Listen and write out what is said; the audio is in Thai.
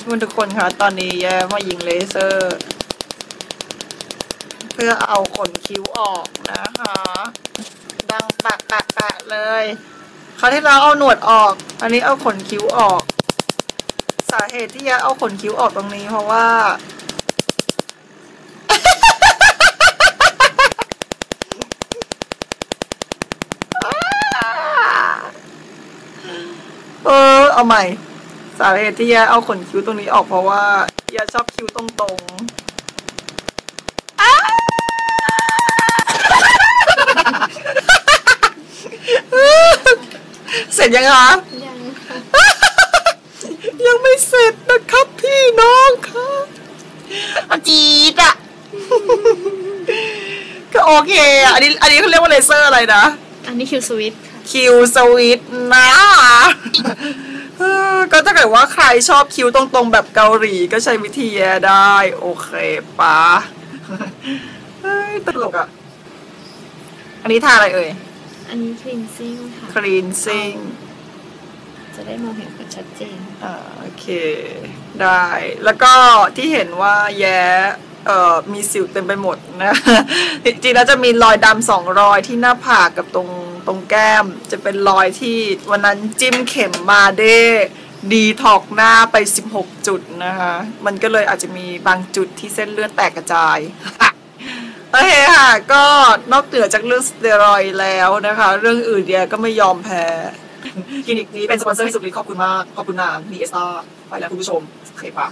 คุณทุกคนคะตอนนี้แย่มายิงเลเซอร์ เพื่อเอาขนคิ้วออกนะคะ ดังปะปะปะเลยคราวที่เราเอาหนวดออก อันนี้เอาขนคิ้วออก สาเหตุที่แย่เอาขนคิ้วออกตรงนี้เพราะว่าเออเอาใหม่าเหตุที่แย่เอาขนคิ้วตรงนี้ออกเพราะว่าแย่ชอบคิ้วตรงๆอ้าเสร็จยังคะยังค่ะยังไม่เสร็จนะครับพี่น้องครับจีดอะก็โอเคอะอันนี้อันนี้เขาเรียกว่าเลเซอร์อะไรนะ อันนี้คิวสวิตค่ะคิวสวิตนะเออ ก็ถ้าเกิดว่าใครชอบคิวตรงๆ แบบเกาหลีก็ใช้วิธีแย่ได้ โอเคปะเฮ้ยตลกอะ อันนี้ทาอะไรเอ่ย อันนี้คลีนซิ่งค่ะ cleansing จะได้มองเห็นผลชัดเจน อ่าโอเค ได้ แล้วก็ที่เห็นว่าแย้เอ่อมีสิวเต็มไปหมดนะจริงๆแล้วจะมีรอยดำสองรอยที่หน้าผากกับตรงตรงแก้ม จะเป็นรอยที่วันนั้นจิ้มเข็มมาเด้ดีถอกหน้าไป 16 จุดนะคะ มันก็เลยอาจจะมีบางจุดที่เส้นเลือดแตกกระจายโอเคค่ะ ก็นอกเหนือจากเรื่องสเตียรอยแล้วนะคะ เรื่องอื่นเนี่ยก็ไม่ยอมแพ้ คลินิกนี้เป็นสปอนเซอร์ให้สุดฤทธิ์ขอบคุณมาก ขอบคุณนางมีเอสตาไปแล้วคุณผู้ชมโอเคปะ